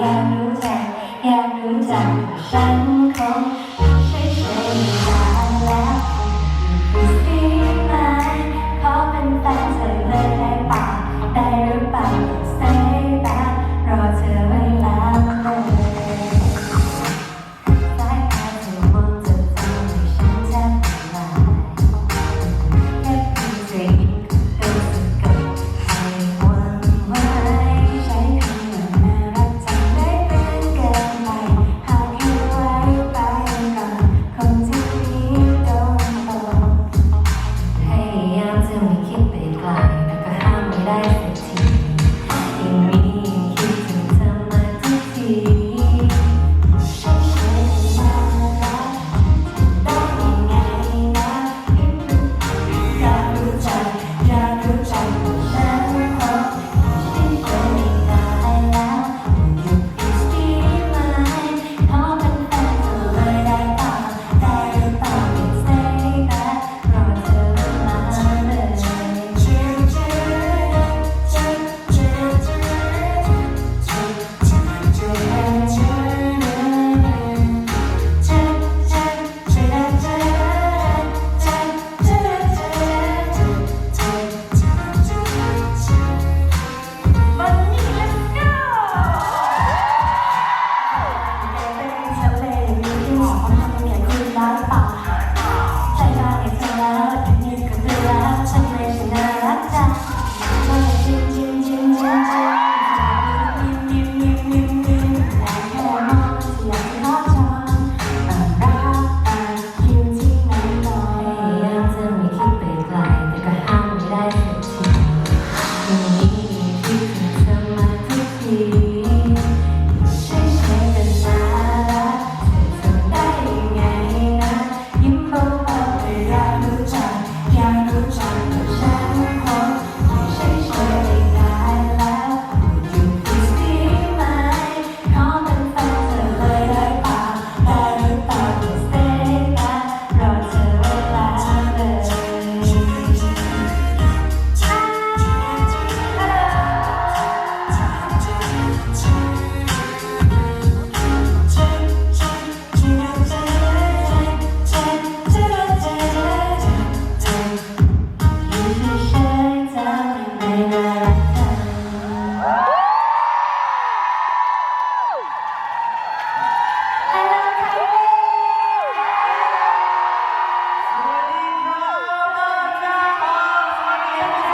อยากรู้จักอยากรู้จักฉันคงไม่เคย Island.